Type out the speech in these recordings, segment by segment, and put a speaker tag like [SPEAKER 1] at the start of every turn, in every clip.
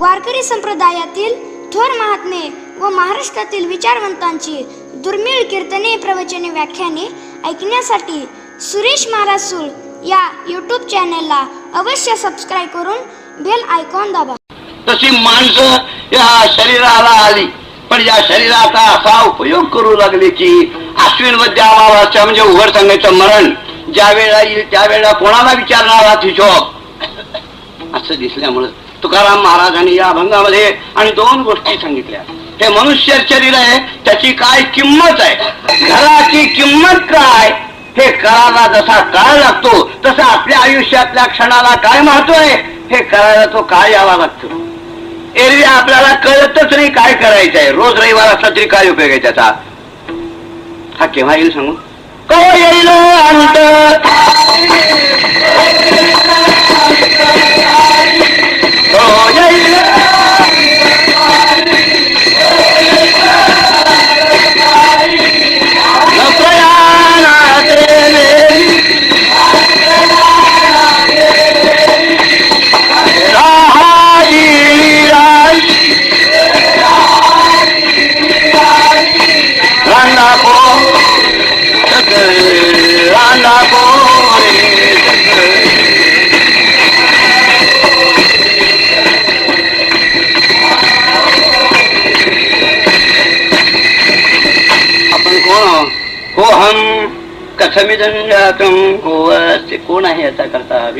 [SPEAKER 1] वारकरी संप्रदायातील थोर महात्मे व महाराष्ट्रातील विचारवंतांची दुर्मिळ कीर्तने प्रवचने व्याख्याने ऐकण्यासाठी सुरेश महाराज सुळ या यूट्यूब चॅनेलला अवश्य सबस्क्राईब करून बेल आयकॉन दाबा.
[SPEAKER 2] तशी माणसं या शरीराला आली पण या शरीराचा असा उपयोग करू लागले की अश्विनमध्ये अमावास्या म्हणजे उघड सांगायचं मरण. ज्या वेळेला येईल त्यावेळेला कोणाला विचारणार हिशोब? असं दिसल्यामुळं तुकाराम महाराजांनी या अभंगामध्ये आणि दोन गोष्टी सांगितल्या. हे मनुष्य शरीर आहे त्याची काय किंमत आहे? घराची किंमत काय? हे कराला जसा काळ लागतो तसा आपल्या आयुष्यातल्या क्षणाला काय महत्त्व आहे? हे करायला तो काळ यावा लागतो? एरवी आपल्याला कळतच नाही काय करायचं आहे. रोज रविवार असला तरी काय उपयोग आहे त्याचा? हा केव्हा येईल सांगू? तो येईल?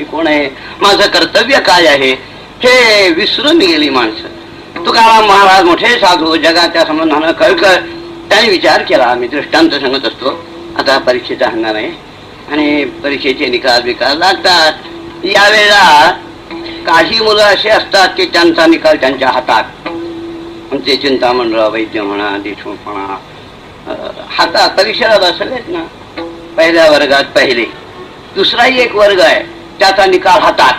[SPEAKER 2] मी कोण आहे? माझं कर्तव्य काय आहे? हे विसरून गेली माणसं. तुकाराम महाराज मोठे साधू जगाच्या संबंधानं कळकळ. त्याने विचार केला. मी दृष्टांत सांगत असतो. आता परीक्षेचा हंगाम आहे. आणि परीक्षेचे निकाल बिकाल लागतात. यावेळेला काही मुलं असे असतात की त्यांचा निकाल त्यांच्या हातात. म्हणजे चिंतामंडळ वैद्य म्हणा देशमुख म्हणा हातात परीक्षेला बसलेत ना. पहिल्या वर्गात पहिले. दुसराही एक वर्ग आहे. त्याचा निकाल हातात.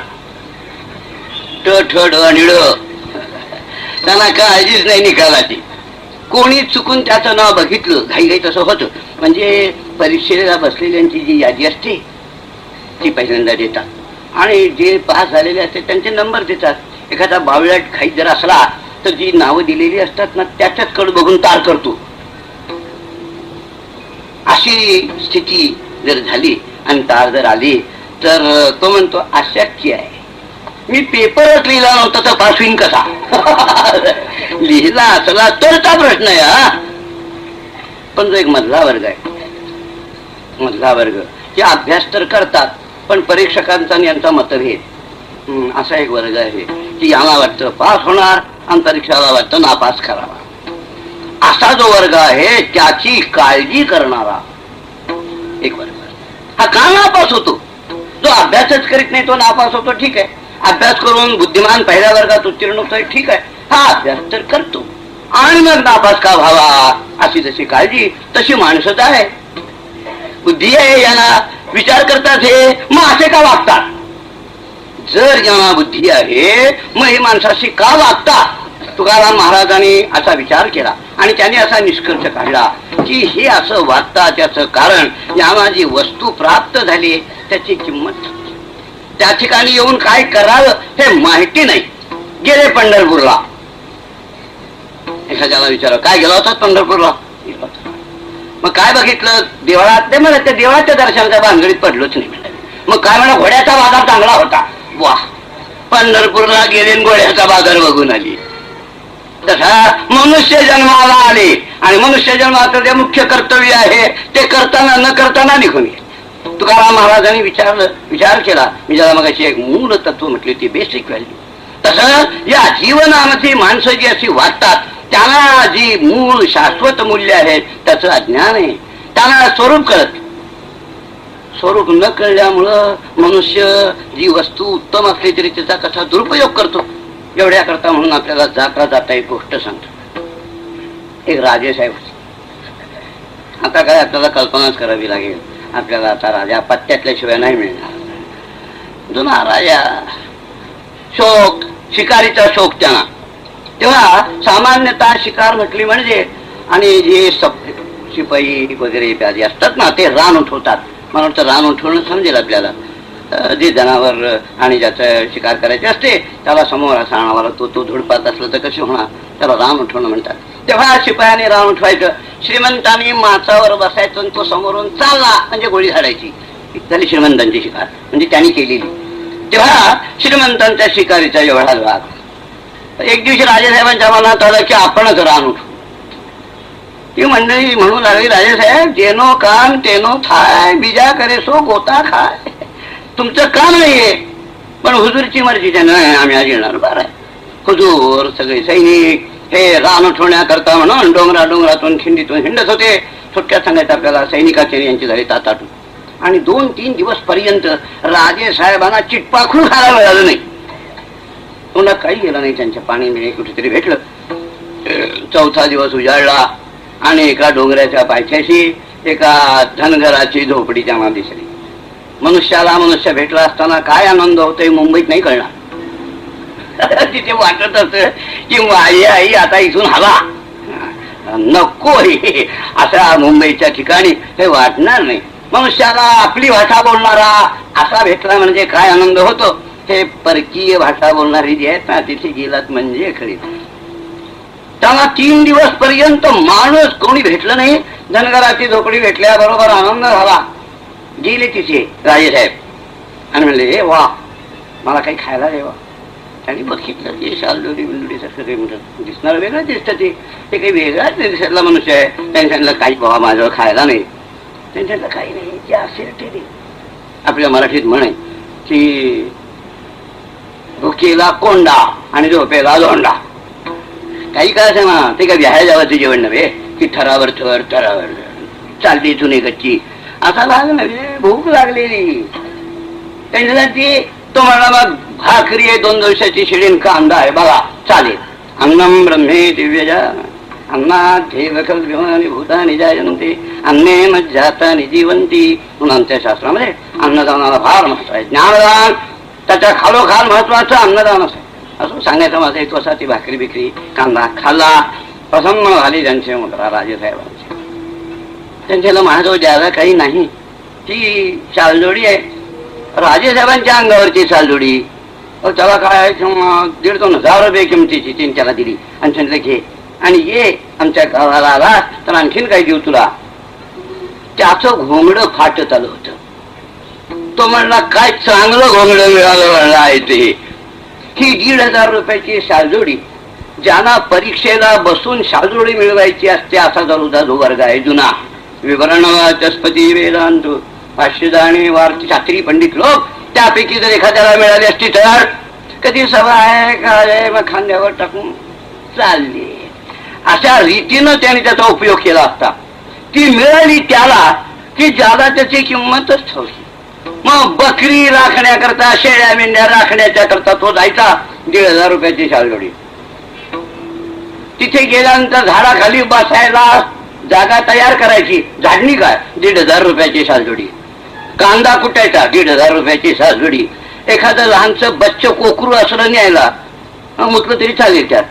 [SPEAKER 2] ट ठ निळ. त्यांना काळजीच नाही निकालाची. कोणी चुकून त्याचं नाव बघितलं घाई घाई तसं होतं. म्हणजे परीक्षेला बसलेल्यांची जी यादी असते ती पहिल्यांदा देतात. आणि जे पास झालेले असते त्यांचे नंबर देतात. एखादा बावळ्यात घाई जर असला तर जी नावं दिलेली असतात ना त्याच्याच कड बघून तार करतो. अशी स्थिती जर झाली आणि तार जर आली तर तो म्हणतो अशक्य आहे. मी पेपरच लिहिला नव्हता तर पास कसा? लिहिला असला तरचा प्रश्न आहे हा. पण जो एक मधला वर्ग आहे मधला वर्ग ते अभ्यास तर करतात पण परीक्षकांचा आणि यांचा मतभेद. हम्म, असा एक वर्ग आहे की याला वाटतं पास होणार आणि परीक्षाला वाटतं नापास करावा. असा जो वर्ग आहे त्याची काळजी करणारा एक वर्ग. हा का नापास होतो. जो अभ्यासच करीत नाही तो नापास होतो ठीक आहे. अभ्यास करून बुद्धिमान पहिल्या वर्गात उत्तीर्ण होतोय ठीक आहे. हा अभ्यास तर करतो. आणि मग नापास का व्हावा? अशी जशी काळजी तशी माणसंच आहे. बुद्धी आहे यांना विचार करतात हे मग असे का वागतात? जर यांना बुद्धी आहे मग हे माणसाशी का वागतात तुकाराम महाराजांनी असा विचार केला आणि त्याने असा निष्कर्ष काढला की हे असं वागतात त्याचं कारण यांना जी वस्तू प्राप्त झाली त्याची किंमत त्या ठिकाणी येऊन काय करावं हे माहिती नाही. गेले पंढरपूरला. एखाद्याला विचार काय गेला होता पंढरपूरला? मग काय बघितलं? देवळात. ते म्हणत त्या देवळाच्या दर्शनाच्या भानगडीत पडलोच नाही मग काय म्हणा घोड्याचा बाजार चांगला होता. वा पंढरपूरला गेले घोड्याचा बाजार बघून आली. तसा मनुष्य जन्माला आले. आणि मनुष्य जन्माचं जे मुख्य कर्तव्य आहे ते करताना न करताना निघून गेले. तुकाराम महाराजांनी विचारलं विचार केला. मी ज्याला मग एक मूळ तत्व म्हटली ती बेसिक व्हॅल्यू तसं या जीवनामध्ये माणसं जी अशी वाटतात त्यांना जी मूळ शाश्वत मूल्य आहेत त्याचं अज्ञान आहे. त्यांना स्वरूप कळत स्वरूप न कळल्यामुळं मनुष्य जी वस्तू उत्तम असली तरी त्याचा कसा दुरुपयोग करतो. एवढ्या करता म्हणून आपल्याला जाता जाता एक गोष्ट सांगतो. एक राजे साहेब आता काय आपल्याला कल्पनाच करावी लागेल. आपल्याला आता राजा पत्त्यातल्या शिवाय नाही मिळणार. जुना राजा शोक शिकारीचा शोक त्यांना. तेव्हा सामान्यतः शिकार म्हटली म्हणजे आणि जे सप शिपाई वगैरे असतात ना ते रान उठवतात मला वाटतं रान उठवणं समजेल आपल्याला. जे जनावर आणि ज्याचा शिकार करायचे असते त्याला समोर असा आणावा तो तो धुडपात असला तर कसे होणार? त्याला रान उठवणं म्हणतात. तेव्हा शिपायाने रान उठवायचं. श्रीमंतांनी माचावर बसायचं आणि तो समोरून चालला म्हणजे गोळी झाडायची. झाली श्रीमंतांची शिकार म्हणजे त्यांनी केलेली. तेव्हा श्रीमंतांच्या शिकारीचा एवढा भाग. एक दिवशी राजेसाहेबांच्या मनात आलं की आपणच रान उठू ती मंडळी म्हणू लागली राजेसाहेब जेनो कान तेनो थाय बिजा करे सो गोता खाय. तुमचं काम नाहीये. पण हुजूरची मर्जी नाही आम्ही आज येणार. बरं आहे. हुजूर सगळे सैनिक हे रान उठवण्याकरता म्हणून डोंगरा डोंगरातून खिंडीतून हिंडत होते. थोडक्यात सांगायचं आपल्याला सैनिकाचे यांची झाली ताताटू आणि दोन तीन दिवस पर्यंत राजे साहेबांना चिटपाखरू खायला मिळालं नाही. पुन्हा काही गेलं नाही त्यांच्या पाणी मिळे कुठेतरी भेटलं. चौथा दिवस उजाडला आणि एका डोंगराच्या पायथ्याशी एका धनगराची झोपडी त्यांना दिसली मनुष्याला मनुष्य भेटला असताना काय आनंद होतोय मुंबईत नाही कळणार. तिथे वाटत अस की माझी आई आता इथून हवा. नको हे. असा मुंबईच्या ठिकाणी हे वाटणार नाही. मनुष्याला आपली भाषा बोलणारा असा भेटला म्हणजे काय आनंद होतो? हे परकीय भाषा बोलणारी जी आहेत ना तिथे गेलात म्हणजे खरी. त्याला तीन दिवस पर्यंत माणूस कोणी भेटलं नाही. धनगराची झोपडी भेटल्याबरोबर आनंद झाला. गेले तिथे राजेसाहेब आणि म्हणले हे वा मला काही खायला दे वा. त्यांनी बघितलं की शालदोरी बिलदोरी सारखं काही म्हणतात दिसणार वेगळं दिसतं ते. ते काही वेगळाच दिसतला मनुष्य आहे. त्यांनी सांगितलं काही बाबा माझं खायला नाही. त्यांनी सांगितलं काही नाही जे असेल ते दे. आपल्या मराठीत म्हणे की भुकेला कोंडा आणि झोपेला झोंडा. काही काय असं ना ते काय व्याया जावाचं जेवण नव्हे? की थरावर थर थरावर चालली इथून गच्ची. असा भाग नव्हे भूक लागलेली. त्यांच्यासाठी तो म्हणला मग भाकरी आहे दोन दिवसाची शिडीन कांदा आहे बघा चालेल. अन्नम ब्रह्मे दिव्यजा अन्नात देवकल विमानी भूतानी जायंती अन्ने मज्जातानी जीवंती म्हणून आमच्या शास्त्रामध्ये अन्नदानाला फार महत्त्व आहे. ज्ञानदान त्याच्या खालोखाल महत्वाचं अन्नदान असं. असं सांगायचं माझा एक असा ती भाकरी बिकरी कांदा खाल्ला. प्रसन्न झाली त्यांचे मुद्रा राजेसाहेबांचे. त्यांच्याला माझ्याजवळ द्यायला काही नाही. ती शालजोडी आहे. राजेसाहेबांच्या अंगावरची शालजोडी त्याला काय दीड दोन हजार रुपये किमतीची तीन त्याला दिली. आणि सांगितलं घे. आणि ये आमच्या गावाला आला तर आणखीन काही देऊ तुला. त्याचं घोंगडं फाटत आलं होतं. तो म्हणला काय चांगलं घोंगडं मिळालं म्हणला आहे ते ही दीड हजार रुपयाची शालजोडी ज्यांना परीक्षेला बसून शालजोडी मिळवायची असते असा जरुदा जो वर्ग आहे जुना. विवरण वाचस्पती वेदांत. भाष्यदाणी वार्ती शास्त्री पंडित लोक त्यापैकी जर एखाद्याला मिळाली असती तर कधी सभा आहे काय मग खांद्यावर टाकून चालली. अशा रीतीनं त्याने त्याचा उपयोग केला असता. ती मिळाली त्याला की ज्याला त्याची किंमतच ठेवली मग बकरी राखण्याकरता शेळ्या मेंढ्या राखण्याच्या करता तो जायचा दीड हजार रुपयाची शालजोडी. तिथे गेल्यानंतर झाडाखाली बसायला जागा तयार करायची. झाडणी काय? दीड हजार रुपयाची शालजोडी कांदा कुटायचा दीड हजार रुपयाची शालजोडी एखादं लहानचं बच्च कोकरू असलं न्यायला म्हटलं तरी चालेल त्यात.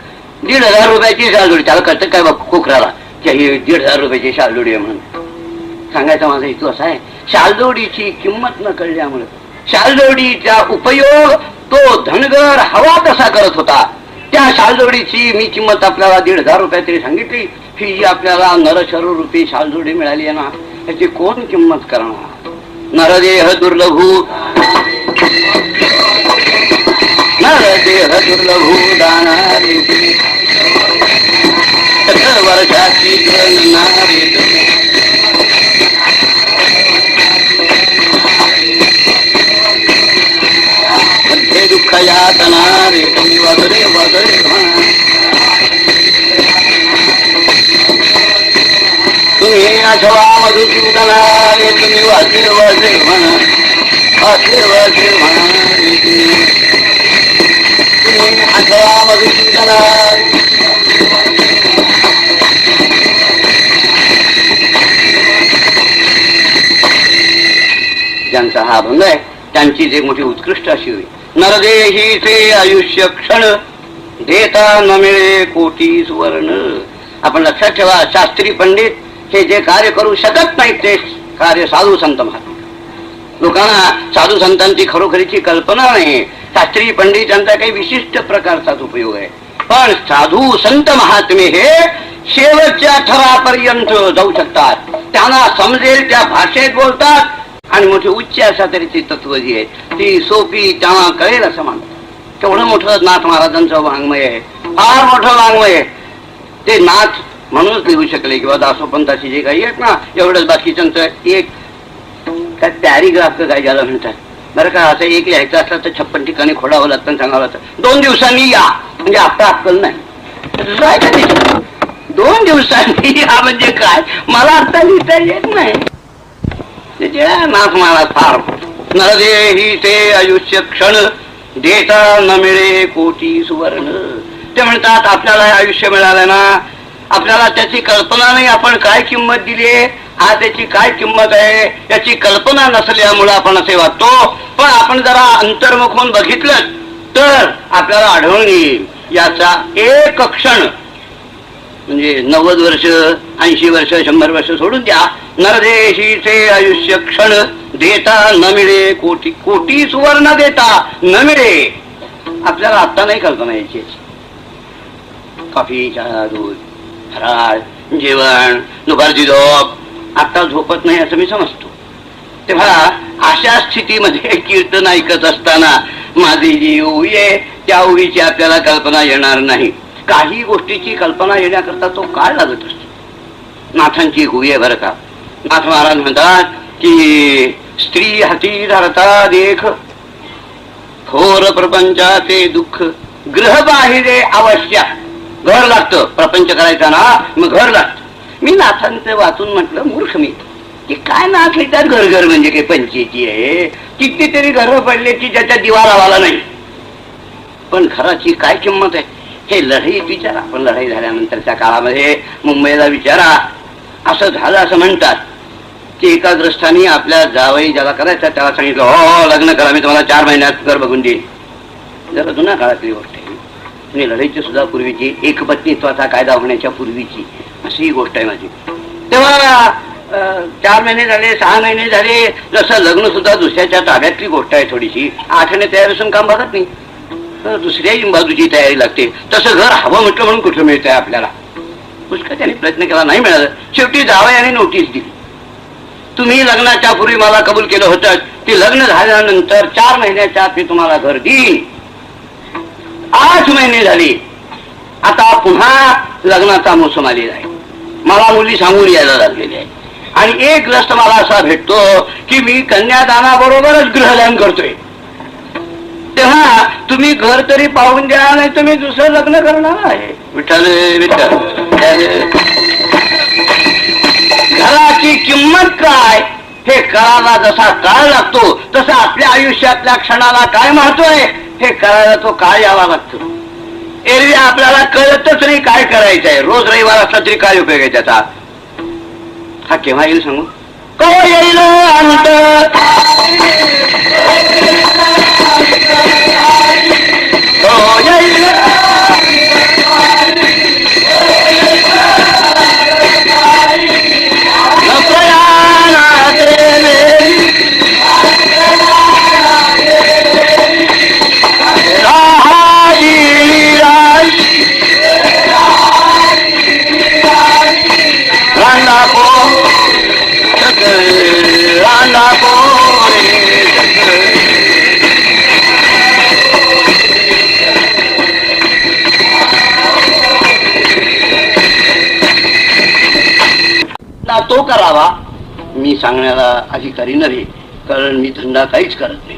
[SPEAKER 2] दीड हजार रुपयाची शालजोडी त्याला कळतं काय बघ कोकराला? की ही दीड हजार रुपयाची शालजोडी आहे म्हणून. सांगायचा माझा हेतू असा आहे. शालजोडीची किंमत न कळल्यामुळे शालजोडीचा उपयोग तो धनगर हवा तसा करत होता. त्या शालजोडीची मी किंमत आपल्याला दीड हजार रुपये तरी सांगितली. ही जी आपल्याला नरशरू रूपी शालजोडी मिळाली आहे ना याची कोण किंमत करणार? नरदेह दुर्लभू. नरदेह दुर्लभू दानारे. वर्षाची गणनारे रे तुम्ही तुम्ही मधुसूदना तुम्ही वाचे म्हणा वाचे वाचे म्हणा तुम्ही आठवा मधुसूदना ज्यांचा हा अभंग आहे त्यांचीच एक मोठी उत्कृष्ट अशी होईल. नरदेहीचे आयुष्य क्षण देता न मिळे कोटी सुवर्ण. आपण लक्षात ठेवा शास्त्री पंडित हे जे कार्य करू शकत नाही ते कार्य साधू संत महात्मा. लोकांना साधू संतांची खरोखरीची कल्पना नाही. शास्त्री पंडित यांचा काही विशिष्ट प्रकारचाच उपयोग आहे. पण साधू संत महात्मे हे शेवटच्या थरापर्यंत जाऊ शकतात. त्यांना समजेल त्या भाषेत बोलतात आणि मोठी उच्च अशा तऱ्हेची तत्व जी आहे ती सोपी त्यांना कळेल असं मानतात तेवढं मोठं नाथ महाराजांचं वाङ्मय आहे. फार मोठं वाङ्मय आहे. ते नाथ म्हणूनच लिहू शकले किंवा दासोपंताची जे काही आहेत ना एवढंच बाकीच्यांचं एक काय पॅरिग्राफ काय ज्याला म्हणतात. बरं का असं एक लिहायचं असलं तर छप्पन ठिकाणी खोडावं लागतं सांगावं लागतं. दोन दिवसांनी या म्हणजे आता अक्कल नाही. दोन दिवसांनी या म्हणजे काय? मला आता लिहिता येत नाही. नाथ महाराज फार न देही ते आयुष्य क्षण देता न मिळे कोटी सुवर्ण. ते म्हणतात आपल्याला आयुष्य मिळालं ना आपल्याला त्याची कल्पना नाही आपण काय किंमत दिली आहे? हा त्याची काय किंमत आहे? याची कल्पना नसल्यामुळे आपण असे वागतो. पण आपण जरा अंतर्मुख होऊन बघितलं तर आपल्याला आढळून येईल याचा एक क्षण. म्हणजे नव्वद वर्ष ऐंशी वर्ष शंभर वर्ष सोडून द्या. नरदेशीचे आयुष्य क्षण देता न मिळे कोटी कोटी सुवर्ण देता न मिळे. आपल्याला आता नाही कल्पना यायची कॉफी चहा दूध फराळ जेवण दुपारची झोप आता झोपत नाही असं मी समजतो. तेव्हा अशा स्थितीमध्ये कीर्तन ऐकत असताना माझी जी ओवी आहे त्या ओवीची आपल्याला कल्पना येणार नाही. काही गोष्टीची कल्पना येण्याकरता तो काळ लागत असतो. नाथांची एक आहे बरं का नाथ महाराज म्हणतात की स्त्री हाती धरता देख. थोर प्रपंचाचे दुःख ग्रह बाहिरे आवश्यक घर लागतं प्रपंच करायचा ना मग घर लागतं. मी नाथांचं वाचून म्हटलं मूर्ख मी की काय नाथ येतात घर घर म्हणजे काही पंचायती आहे? कितीतरी घर पडले की ज्याच्या दिवा लावाला नाही. पण घराची काय किंमत आहे? हे लढाई विचारा. पण लढाई झाल्यानंतरच्या काळामध्ये मुंबईला विचारा. असं झालं असं म्हणतात. की एका दृष्टाने आपल्या जावई ज्याला करायचा त्याला सांगितलं हो, हो लग्न करा मी तुम्हाला चार महिन्यात घर बघून देईन. जरा जुन्या काळातली गोष्ट आहे. आणि लढाईची सुद्धा पूर्वीची एकपत्नीत्वाचा कायदा होण्याच्या पूर्वीची अशी ही गोष्ट आहे माझी. तेव्हा चार महिने झाले सहा महिने झाले जसं लग्न सुद्धा दुसऱ्याच्या ताब्यातली गोष्ट आहे थोडीशी आठवणे तयार असून काम बघत नाही. तर दुसऱ्याही बाजूची तयारी लागते. तसं घर हवं म्हटलं म्हणून कुठं मिळतंय आपल्याला? पुष्कळ त्यांनी प्रयत्न केला नाही मिळालं. शेवटी जावयाने नोटीस दिली. तुम्ही लग्नाच्या पूर्वी मला कबूल केलं होतं की लग्न झाल्यानंतर चार महिन्याच्या आत मी तुम्हाला घर देईन. आठ महिने झाली. आता पुन्हा लग्नाचा मोसम आलेला आहे. मला मुली सांगून यायला लागलेली आहे. आणि एक ग्रस्त मला असा भेटतो की मी कन्यादानाबरोबरच गृहदान करतोय. तेव्हा तुम्ही घर तरी पाहून द्या नाही तुम्ही दुसरं लग्न करणार आहे. विठ्ठल विठ्ठल. घराची किंमत काय? हे कळायला जसा काळ लागतो तसा आपल्या आयुष्यातल्या क्षणाला काय महत्त्व आहे? हे कळायला तो काळ यावा लागतो. एरवी आपल्याला कळतच नाही काय करायचं आहे. रोज रविवार असला तरी काय उपयोग आहे त्याचा? हा केव्हा येईल सांगू? को येईल? अंत धंदा तो करावा. मी सांगण्याला अधिकारी नव्हे कारण मी धंदा काहीच करत नाही.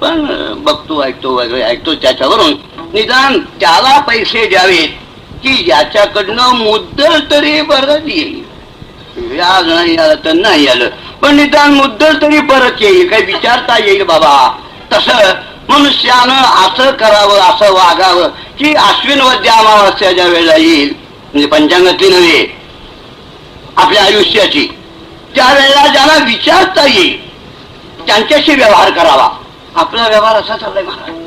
[SPEAKER 2] पण बघतो ऐकतो वगैरे ऐकतो त्याच्यावरून निदान त्याला पैसे द्यावेत की याच्याकडनं मुद्दल तरी परत येईल. व्याज नाही आलं तर नाही आलं पण निदान मुद्दल तरी परत येईल. काही विचारता येईल बाबा. तस मनुष्यानं असं करावं असं वागावं की अश्विन वद्या अमावास्या ज्या वेळेला येईल. म्हणजे पंचांगातली नव्हे आपल्या आयुष्याची. त्यावेळेला ज्याला विचारता येईल त्यांच्याशी व्यवहार करावा. आपला व्यवहार असा चाललाय महाराज.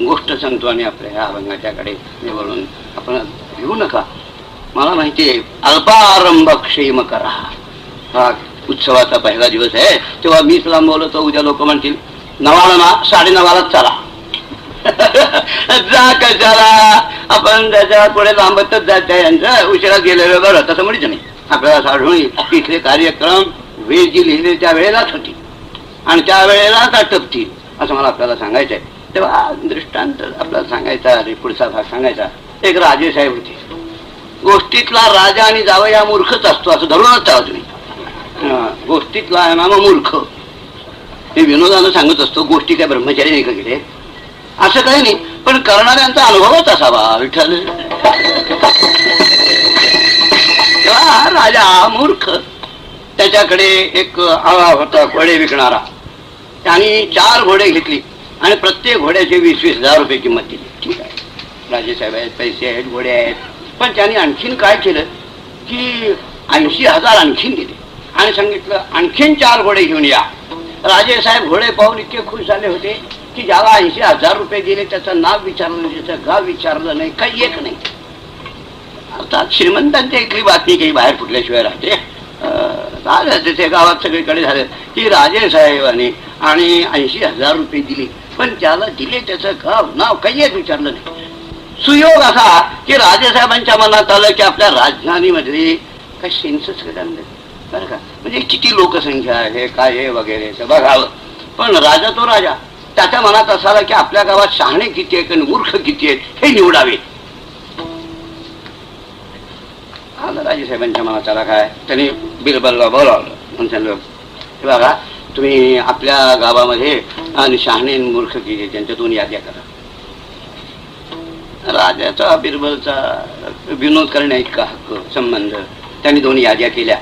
[SPEAKER 2] गोष्ट सांगतो आणि आपल्या ह्या अभंगाच्याकडे वळून आपण घेऊ नका. मला माहिती आहे अल्पारंभ क्षेम करा. हा उत्सवाचा पहिला दिवस आहे. तेव्हा मीच लांबवलं तर उद्या लोक म्हणतील नवाला ना साडे नवालाच चला. जा कशाला? आपण त्याच्या पुढे लांबतच जायचं यांचं उशिरा गेलेलं बरं. तसं म्हणजे नाही. आपल्याला आढळून तिथले कार्यक्रम वेळ जी लिहिले त्या वेळेलाच होती आणि त्या वेळेलाच आटपतील असं मला आपल्याला सांगायचं आहे. तेव्हा दृष्टांत आपल्याला सांगायचा अरे पुढचा भाग सांगायचा. एक राजेसाहेब होते. गोष्टीतला राजा आणि जावया मूर्खच असतो असं धरूनच ठेवा तुम्ही गोष्टीतला आहे ना मूर्ख हे विनोदानं सांगत असतो गोष्टी काय ब्रह्मचारी नाही का गेले असं काही नाही पण करणाऱ्यांचा अनुभवच असावा विठ्ठल. तेव्हा राजा मूर्ख त्याच्याकडे एक आळा होता घोडे विकणारा. त्यांनी चार घोडे घेतली आणि प्रत्येक घोड्याचे वीस वीस हजार रुपये किंमत दिली. ठीक आहे. राजेसाहेब आहेत पैसे आहेत घोडे आहेत. पण त्यांनी आणखीन काय केलं की ऐंशी हजार आणखीन दिले. आणि सांगितलं आणखीन चार घोडे घेऊन या. राजेसाहेब घोडे पाहून इतके खुश झाले होते. की ज्याला ऐंशी हजार रुपये दिले त्याचं नाव विचारलं नाही त्याचं गाव विचारलं नाही काही एक नाही. अर्थात श्रीमंतांच्या इथली बातमी काही बाहेर फुटल्याशिवाय राहते. झालं तिथे गावात सगळीकडे झालं. की राजे साहेबांनी आणि ऐंशी हजार रुपये दिले पण ज्याला दिले त्याचं गाव नाव काही एक विचारलं नाही. सुयोग असा की राजेसाहेबांच्या मनात आलं की आपल्या राजधानीमध्ये काय सेन्सच करायला बरं का? म्हणजे किती लोकसंख्या आहे काय आहे वगैरे ते बघावं. पण राजा तो राजा. त्याच्या मनात असाला की आपल्या गावात शहाणे किती आहेत आणि मूर्ख किती आहेत हे निवडावे. आलं राजेसाहेबांच्या मनात आला काय? त्यांनी बिरबलला बोलावलं. म्हणून हे बघा तुम्ही आपल्या गावामध्ये आणि शहाणे मूर्ख किती आहेत, त्यांच्या दोन याद्या करा. राजाचा बिरबलचा विनोद करण्या इतका हक्क संबंध. त्यांनी दोन याद्या केल्या.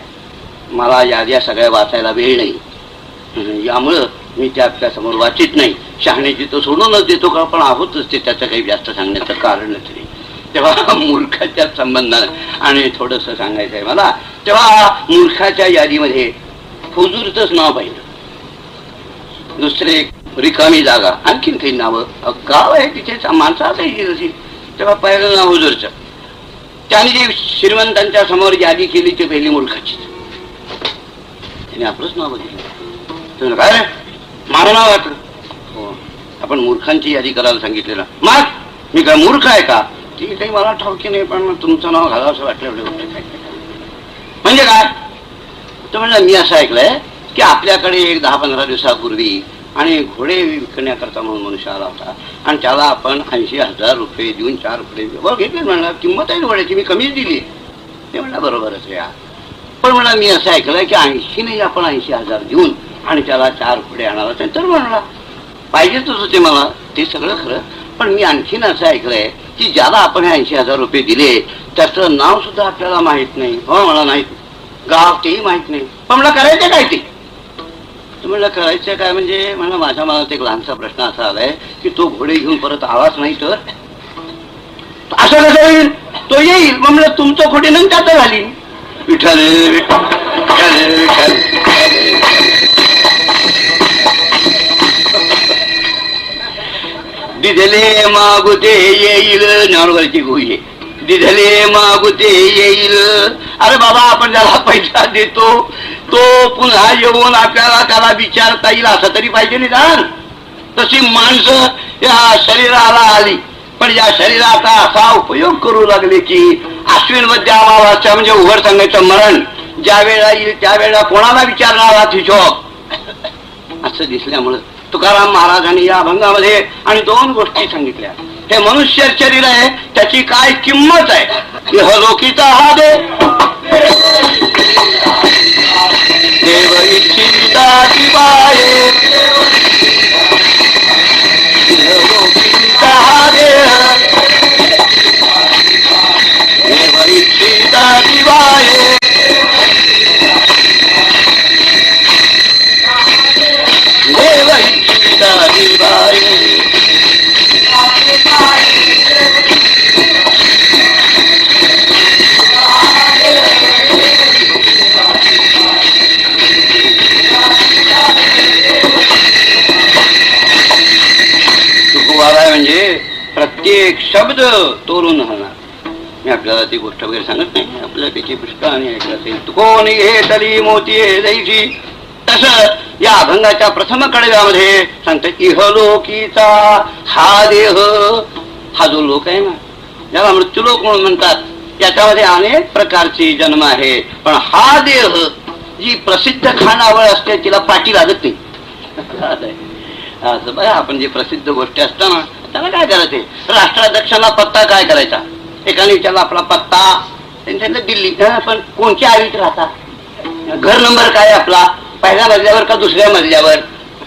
[SPEAKER 2] मला याद्या सगळ्या वाचायला वेळ नाही. यामुळं मी त्या आपल्यासमोर वाचित नाही. शहाण्याची तो सोडूनच देतो का? पण आहोतच ते त्याचं काही जास्त सांगण्याचं कारणच नाही तेव्हा मूर्खाच्या संबंधानं आणि थोडंसं सांगायचं आहे मला तेव्हा मूर्खाच्या यादीमध्ये हुजूरचंच नाव पाहिलं. दुसरे रिकामी जागा आणखीन काही नावं. गाव आहे तिथे माणसं असायची तेव्हा पहिलं नाव हुजूरचं. त्याने जी श्रीमंतांच्या समोर यादी केली ती पहिली मूर्खाची त्याने आपलंच नाव बघितलं. काय? रे वाटलं हो. आपण मूर्खांची यादी करायला सांगितलेलं. मग मी काय मूर्ख आहे का? ती काही मला ठाऊकी नाही पण तुमचं नाव घालावं असं वाटलं एवढे गोष्ट म्हणजे काय? तर म्हणजे मी असं ऐकलंय की आपल्याकडे एक दहा पंधरा दिवसापूर्वी आणि घोडे विकण्याकरता म्हणून मनुष्य आला होता. आणि त्याला आपण ऐंशी हजार रुपये देऊन चार रुपये बरं घेतले म्हणलं किंमत आहे घोड्याची? मी कमीच दिली. ते म्हणलं बरोबरच या पण म्हणा मी असं ऐकलंय की ऐंशी नाही आपण ऐंशी हजार देऊन आणि त्याला चार घोडे आणाला ते तर म्हणला. पाहिजेच होते मला ते सगळं खरं. पण मी आणखीन असं ऐकलंय की ज्याला आपण हे ऐंशी हजार रुपये दिले त्याचं नाव सुद्धा आपल्याला माहीत नाही. हो मला नाही. गाव तेही माहीत नाही. पण मला करायचं काय ते? म्हणलं करायचं काय म्हणजे म्हणलं माझ्या मनात एक लहानसा प्रश्न असा आलाय की तो घोडे घेऊन परत आलाच नाही तर? असं कसं होईल? तो येईल. मग म्हणलं तुमचं खोटे नंतर त्यात झाली विठ्ठल विठ्ठल विठ्ठल. दिधले मागुते येईल नॉर्वलची गोई दिधले मागुते येईल. अरे बाबा आपण ज्याला पैसा देतो तो पुन्हा येऊन आपल्याला त्याला विचारता येईल असं तरी पाहिजे निदान? तशी माणसं या शरीराला आली. पण या शरीराचा असा उपयोग करू लागले की अश्विनमध्ये अमावास्या म्हणजे उघड सांगायचं मरण. ज्या वेळा येईल त्यावेळेला कोणाला विचारणार हिशोब असं दिसल्यामुळं तुकाराम महाराजांनी या अभंगामध्ये आणि दोन गोष्टी सांगितल्या. हे मनुष्य शरीर आहे त्याची काय किंमत आहे? इहलोकीचा हा दे देव इच्छिता एक शब्द तोरून राहणार मी आपल्याला ती गोष्ट वगैरे सांगत नाही. आपल्यापैकी पुष्कळाने ऐकलं असेल कोण तरी मोती दैशी तस या अभंगाच्या प्रथम कडव्यामध्ये सांगतात इहलोकीचा हा देह. हा जो लोक आहे ना ज्याला मृत्यूलोक म्हणून म्हणतात याच्यामध्ये अनेक प्रकारचे जन्म आहे. पण हा देह जी प्रसिद्ध खानावळ असते तिला पाठी लागत नाही. असं बघा आपण जे प्रसिद्ध गोष्टी असतात ना त्याला काय करायचे राष्ट्राध्यक्षाला पत्ता काय करायचा? एकाने विचारला आपला पत्ता. त्यांनी दिल्ली. पण कोणत्या आळीत राहता घर नंबर काय आपला? पहिल्या मजल्यावर का दुसऱ्या मजल्यावर?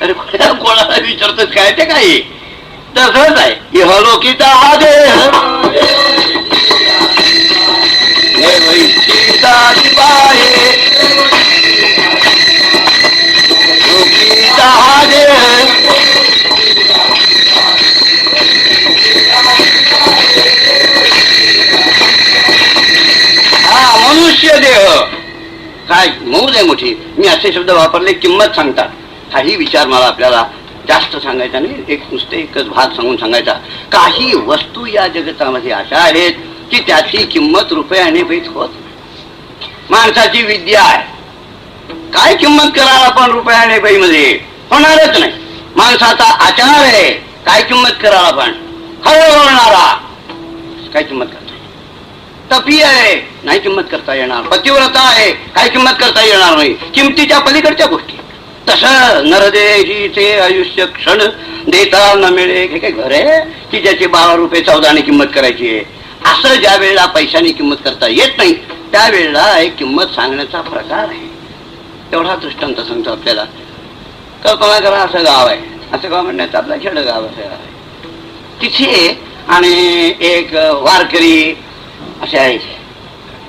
[SPEAKER 2] अरे कोणाला विचारतोच काय ते काय तसंच आहे. हलोकीचा हा देह देह. काय मौज आहे मोठी. मी असे शब्द वापरले किंमत सांगतात. काही विचार मला आपल्याला जास्त सांगायचा नाही एक नुसते एकच भाग सांगून सांगायचा. काही वस्तू या जगतामध्ये अशा आहेत की त्याची किंमत रुपयाने पैत होत माणसाची विद्या आहे. काय किंमत कराल आपण रुपयाने पैमध्ये होणारच नाही. माणसाचा आचार आहे. काय किंमत कराल आपण? हळू होणारा. काय किंमत तपी आहे. नाही किंमत करता येणार. पतिव्रता आहे. काय किंमत करता येणार नाही. किमतीच्या पलीकडच्या गोष्टी. तस नरदेहीचे आयुष्य क्षण देता न मिळे. हे काय घर आहे? की ज्याची बारा रुपये चौदाने किंमत करायची आहे. असं ज्या वेळेला पैशाने किंमत करता येत नाही त्यावेळेला एक किंमत सांगण्याचा प्रकार आहे. तेवढा दृष्टांत सांगतो आपल्याला. कल्पना करा असं गाव आहे? असं गाव म्हणण्याचं आपलं खेडगाव असं गाव आहे. तिथे आणि एक वारकरी असे आहे.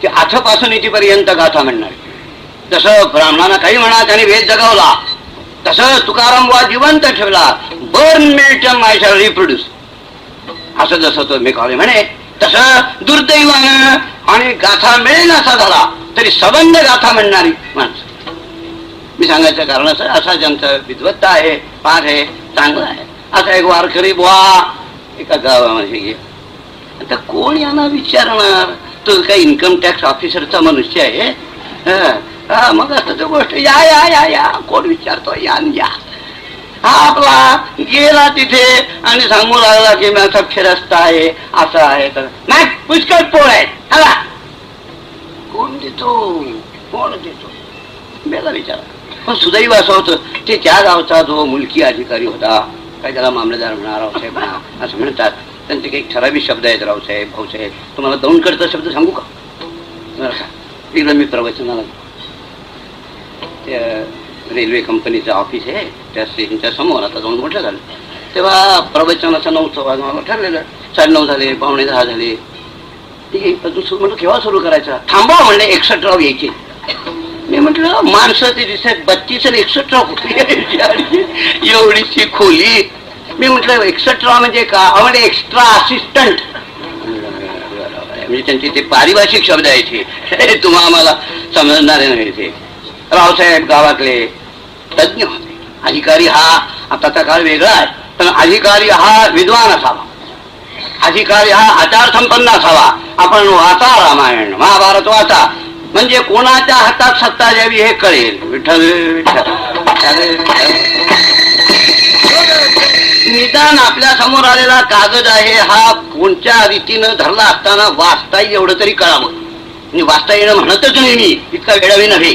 [SPEAKER 2] की आथपासून इथेपर्यंत गाथा म्हणणार. जसं ब्राह्मणांना काही म्हणा त्याने वेद जगवला. तसं तुकाराम वा जिवंत ठेवला. बर्न मिल्टन मायशा रिप्रोड्यूस. असं जसं तो मेकॉले म्हणे तसं दुर्दैवानं आणि गाथा मिळेल असा झाला. तरी सबंध गाथा म्हणणारी माणसं. मी सांगायचं कारण असं असा ज्यांचा विद्वत्ता आहे पाठ आहे चांगला आहे. असा एक वारकरी बुवा एका गावामध्ये गेला. आता कोण यांना विचारणार? तो काय इन्कम टॅक्स ऑफिसरचा मनुष्य आहे? हा, मग असं तो गोष्ट या या या या. कोण विचारतो? या या हा आपला गेला तिथे आणि सांगू लागला की माझा फिरस्ता आहे असा आहे तर. नाही पुष्कळ पोळ आहे हला कोण देतो? कोण देतो? मेला विचारा. पण सुदैव असं होतं ते त्या गावचा जो मुलकी अधिकारी होता काय त्याला मामलेदार म्हणा रावसाहेब म्हणा असं म्हणतात. त्यांचे काही ठराविक शब्द आहेत रावसाहेब भाऊसाहेब तुम्हाला दौंडकडचा शब्द सांगू का? बरं का. एकदा मी प्रवचनाला त्या रेल्वे कंपनीचं ऑफिस आहे त्या स्टेशनच्या समोर आता जाऊन म्हटलं झालं. तेव्हा प्रवचनाचं नऊचं वाजवायला ठरलेलं. साडेनऊ झाले पावणे दहा झाले. ठीक आहे अजून सुरू म्हटलं केव्हा सुरू करायचं? थांबा म्हणले एकसष्ट राव यायचे. मी म्हटलं माणसं ते दिसत बत्तीस आणि एकसष्ट राव कुठे यायची? आणि एवढीशी खोली. मी म्हटलं एक्सेट्रा म्हणजे का? म्हणजे एक्स्ट्रा असिस्टंट म्हणजे त्यांचे ते पारिभाषिक शब्द यायचे तुम्हा आम्हाला समजणारे नाही ते रावसाहेब गावातले तज्ज्ञ होते. अधिकारी हा आताचा काळ वेगळा आहे. पण अधिकारी हा विद्वान असावा. अधिकारी हा आचार संपन्न असावा. आपण वाचा रामायण महाभारत वाचा. म्हणजे कोणाच्या हातात सत्ता द्यावी हे कळेल. विठ्ठल निदान आपल्यासमोर आलेला कागद आहे हा कोणत्या रीतीनं धरला असताना वाचता एवढं तरी कळावं. आणि वाचता येणं म्हणतच नाही मी इतका वेळावी नव्हे.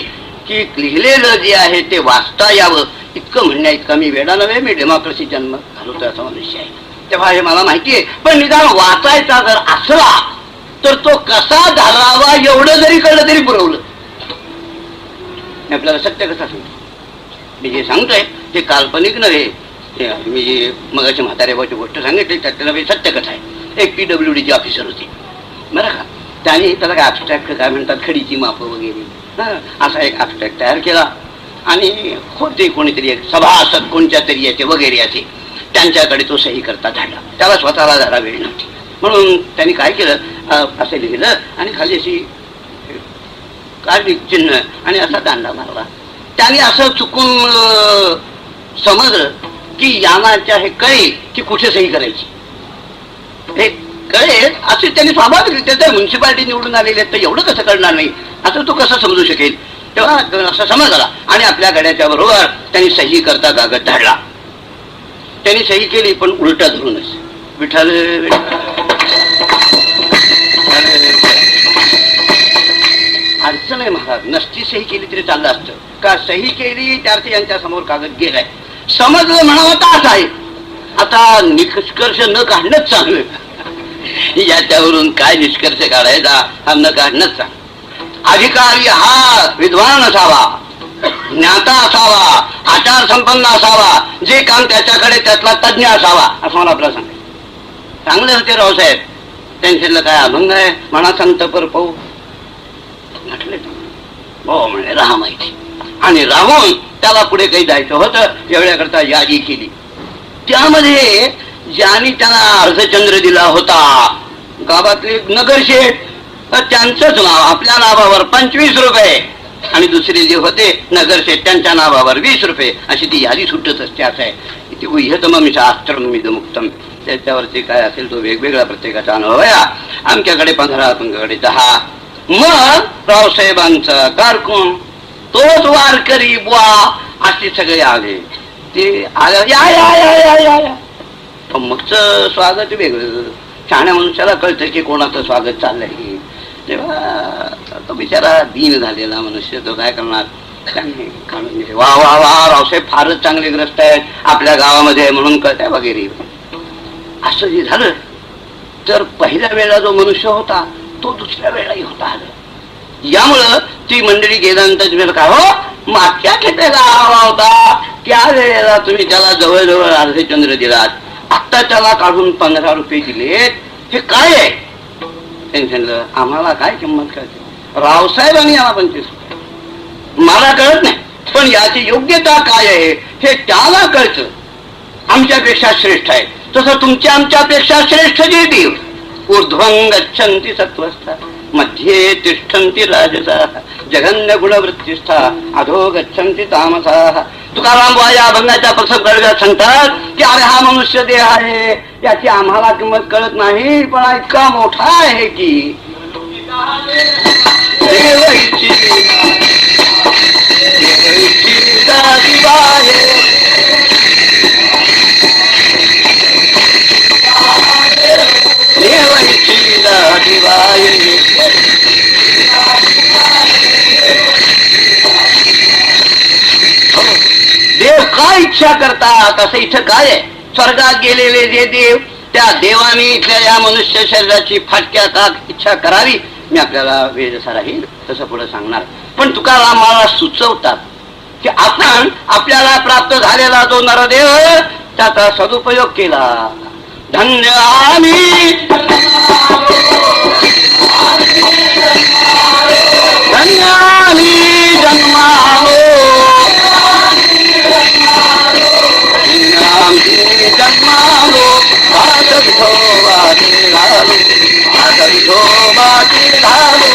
[SPEAKER 2] की लिहिलेलं जे आहे ते वाचता यावं. इतकं म्हणण्या इतका मी वेळा नव्हे मी डेमोक्रेसी जन्म घालवतो असा मनुष्य आहे. तेव्हा हे मला माहिती आहे. पण निदान वाचायचा जर असला तर तो कसा घालावा एवढं जरी कळलं तरी पुरवलं. आपल्याला सत्य कसा सांगतो? मी जे सांगतोय ते काल्पनिक नव्हे. हे मी जे मगाची म्हातारेबाची गोष्ट सांगितली त्यात नव्हे सत्य कथा आहे. एक पी डब्ल्यू डीचे ऑफिसर होती. बरं का? त्याने त्याला काय ॲबस्ट्रॅक्ट काय म्हणतात? खडीची मापं वगैरे. असा एक ॲबस्ट्रॅक्ट तयार केला. आणि होते कोणीतरी एक सभासद कोणत्या तरी याचे वगैरे याचे. त्यांच्याकडे तो सही करता झाला. त्याला स्वतःला जरा वेळ नव्हती. म्हणून त्यांनी काय केलं? असं लिहिलं आणि खाली अशी काढली चिन्ह आणि असा दांडा मारला. त्याने असं चुकून समजलं की यामाच्या हे कळेल की कुठे सही करायची? हे कळेल असे त्यांनी स्वाभाविकरित्या जर म्युन्सिपाल्टी निवडून आलेले आहेत तर एवढं कसं कळणार नाही? असं तो कसं समजू शकेल? तेव्हा असं समज आला आणि आपल्या गड्याच्या बरोबर त्यांनी सही करता कागद धाडला. त्यांनी सही केली पण उलटा धरूनच. विठाल अडचण आहे महाराज. नसती सही केली तरी चाललं असतं. का सही केली त्यार्थी यांच्या समोर कागद गेलाय. समजलं म्हणावं तर आहे. आता निष्कर्ष न काढणंच चांगलं. याच्यावरून काय निष्कर्ष काढायचा हा न काढणंच चांगलं. अधिकारी हा विद्वान असावा ज्ञाता असावा आचार संपन्न असावा जे काम त्याच्याकडे त्यातला तज्ञ असावा असं मला आपल्याला सांगायचं चांगले होते रावसाहेब. त्यांच्यातलं काय अभंग आहे? म्हणा संत पर पाहू म्हटले हो म्हणे राहा माहिती आणि राहून त्याला पुढे काही जायचं होतं एवढ्याकरता यादी केली. त्यामध्ये ज्यांनी त्याला अर्धचंद्र दिला होता गावातले नगरशेठ त्यांचंच नाव आपल्या नावावर पंचवीस रुपये. आणि दुसरे जे होते नगरशेठ त्यांच्या नावावर वीस रुपये. अशी ती यादी सुटत असते असं आहे. ती गुह्यतम शास्त्रम मुक्तम त्याच्यावरती काय असेल तो वेगवेगळा प्रत्येकाचा अनुभव आहे. आमच्याकडे पंधरा तुमच्याकडे दहा. मग रावसाहेबांचा कारकून तोच वारकरी बुवा असे सगळे आले. ते आल्या या या या या या या. पण मगच स्वागत वेगळं. शहाण्या मनुष्याला कळतं की कोणाचं स्वागत चाललंय तेव्हा तो बिचारा दीन झालेला मनुष्य तो काय करणार? वा वा वा रावसाहेब फारच चांगले ग्रस्त आहेत. आपल्या गावामध्ये म्हणून कळतंय वगैरे. असं जे झालं तर पहिल्या वेळेला जो मनुष्य होता तो दुसऱ्या वेळाही होता. आलं यामुळं ती मंडळी गेल्यानंतर काय हो? मागच्या खेपेला हवा होता. त्या वेळेला तुम्ही त्याला जवळजवळ अर्धे चंद्र दिलात. आत्ता त्याला काढून पंधरा रुपये दिलेत. हे काय आहे? त्यांनी सांगितलं आम्हाला काय किंमत कळते? रावसाहेबांनी आम्हाला पंचवीस रुपये. मला कळत नाही पण याची योग्यता काय आहे हे त्याला कळतं. आमच्यापेक्षा श्रेष्ठ आहे. तसं तुमच्या आमच्यापेक्षा श्रेष्ठ जे देव. ऊर्ध्वं गच्छन्ति सत्वस्था मध्ये तिष्ठन्ति राजसा जघन्य गुणवृत्तिष्ठा अधो गच्छन्ति तामसा. तुकाराम या अभंगाच्या प्रसंग सांगतात की अरे हा मनुष्य देह आहे याची आम्हाला किंमत कळत नाही पण इतका मोठा आहे की. देवाची देव काय इच्छा करतात असं इथं काय आहे? स्वर्गात गेलेले जे देव त्या देवाने इथल्या या मनुष्य शरीराची फाटक्या का इच्छा करावी. मी आपल्याला वेळ जसा राहील तसं पुढे सांगणार. पण तुकाराम मला सुचवतात की आपण आपल्याला प्राप्त झालेला जो नरदेव त्याचा सदुपयोग केला. धन्य आम्ही. গো মাটির ধামু